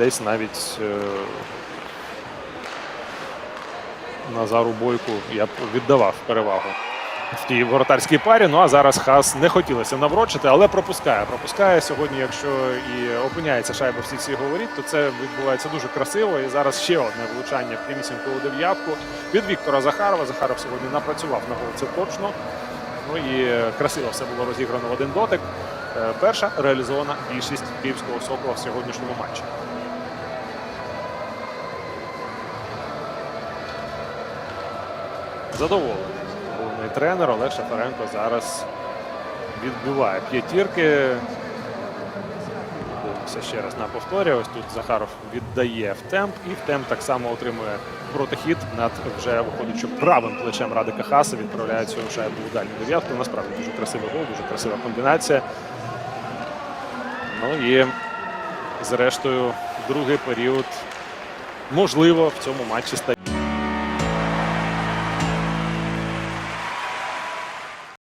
десь навіть е, Назару Бойку я б віддавав перевагу в тій воротарській парі. Ну а зараз Хас не хотілося наврочити, але пропускає. Пропускає сьогодні, якщо і опиняється шайба в сітці говорить, то це відбувається дуже красиво. І зараз ще одне влучання в прямісінько у дев'ятку від Віктора Захарова. Захаров сьогодні напрацював на гол, це точно. Ну і красиво все було розіграно в один дотик. Е, Перша реалізована більшість київського сокола в сьогоднішньому матчі. Задоволений головний тренер Олег Шафаренко зараз відбиває п'ятірки. Дивимося ще раз на повторі. Ось тут Захаров віддає в темп, і в темп так само отримує протихід над вже виходячи правим плечем Радика Хаса. Відправляє цю шайбу у дальню дев'ятку. Насправді дуже красивий гол, дуже красива комбінація. Ну і зрештою, другий період можливо в цьому матчі стає.